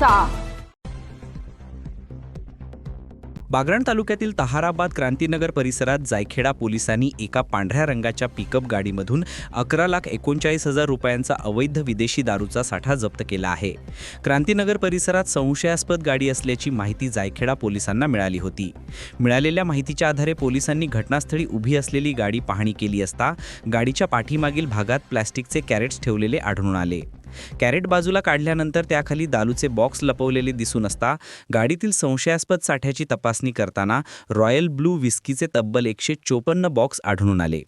करायचा बागरण तालुक्यातील तहाराबाद क्रांतीनगर परिसरात जायखेडा पोलिसांनी एका पांढऱ्या रंगाच्या पिकअप गाडीमधून अकरा लाख एकोणचाळीस हजार रुपयांचा अवैध विदेशी दारूचा साठा जप्त केला आहे. क्रांतीनगर परिसरात संशयास्पद गाडी असल्याची माहिती जायखेडा पोलिसांना मिळाली होती. मिळालेल्या माहितीच्या आधारे पोलिसांनी घटनास्थळी उभी असलेली गाडी पाहणी केली असता गाडीच्या पाठीमागील भागात प्लॅस्टिकचे कॅरेट्स ठेवलेले आढळून आले. कॅरेट बाजूला काढल्यानंतर त्याखाली दालूचे बॉक्स लपवलेले दिसून असता गाडीतील संशयास्पद साठ्याची तपासणी करताना रॉयल ब्लू विस्कीचे तब्बल एकशे चोपन्न बॉक्स आढळून आले.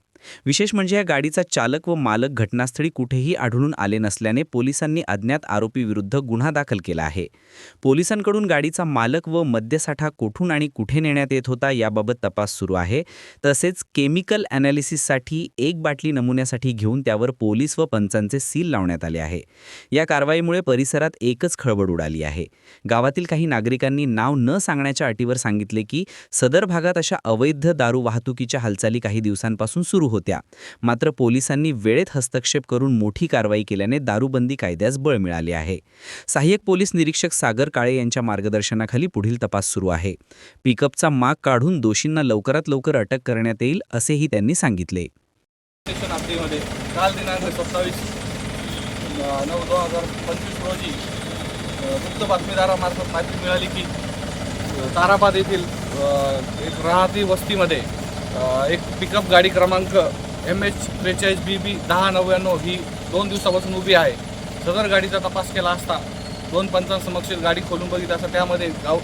विशेष म्हणजे या गाडीचा चालक व मालक घटनास्थळी कुठेही आढळून आले नसल्याने पोलिसांनी अज्ञात आरोपीविरुद्ध गुन्हा दाखल केला आहे. पोलिसांकडून गाडीचा मालक व मद्यसाठा कोठून आणि कुठे नेण्यात येत होता याबाबत तपास सुरू आहे. तसेच केमिकल ॲनालिसिससाठी एक बाटली नमुन्यासाठी घेऊन त्यावर पोलीस व पंचांचे सील लावण्यात आले आहे. या कारवाईमुळे परिसरात एकच खळबळ उडाली आहे. गावातील काही नागरिकांनी नाव न सांगण्याच्या अटीवर सांगितले की सदर भागात अशा अवैध दारू वाहतुकीच्या हालचाली काही दिवसांपासून सुरू होत्या. मात्र पोलिसांनी वेळेत हस्तक्षेप करून मोठी कारवाई केल्याने दारूबंदी कायद्यास बळ मिळाले आहे. सहाय्यक पोलीस निरीक्षक सागर काळे यांच्या मार्गदर्शनाखाली पुढील तपास सुरू आहे. पिकअपचा माग काढून दोषींना लवकरात लवकर अटक करण्यात येईल असेही त्यांनी सांगितले. काल दिनांक सत्तावीस नऊ दोन हजार पंचवीस रोजी गुप्त बातमीदारामार्फत माहिती मिळाली की ताराबाद येथील एक राहती वस्तीमध्ये एक पिकअप गाडी क्रमांक एम एच त्रेचाळीस बी बी दहा नव्याण्णव ही दोन दिवसापासून उभी आहे. सदर गाडीचा तपास केला असता दोन पंचांसमक्ष गाडी खोलून बघित असता त्यामध्ये गाव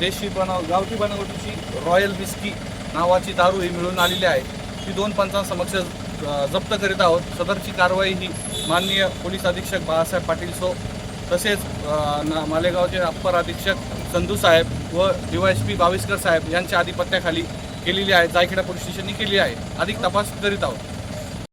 देशी बनाव गावठी बनावटीची रॉयल बिस्की नावाची दारू ही मिळून आलेली आहे. ती दोन पंचांसमक्ष जप्त करीत आहोत. सदरची कारवाई ही माननीय पोलीस अधीक्षक बाळासाहेब पाटील सो तसेच ना मालेगावचे अप्पर अधीक्षक संधू साहेब व D Y S P Baviskar साहेब यांच्या आधिपत्याखाली केलेली आहे जायखेडा पोलीस स्टेशनने केली आहे. अधिक तपास करीत आहोत.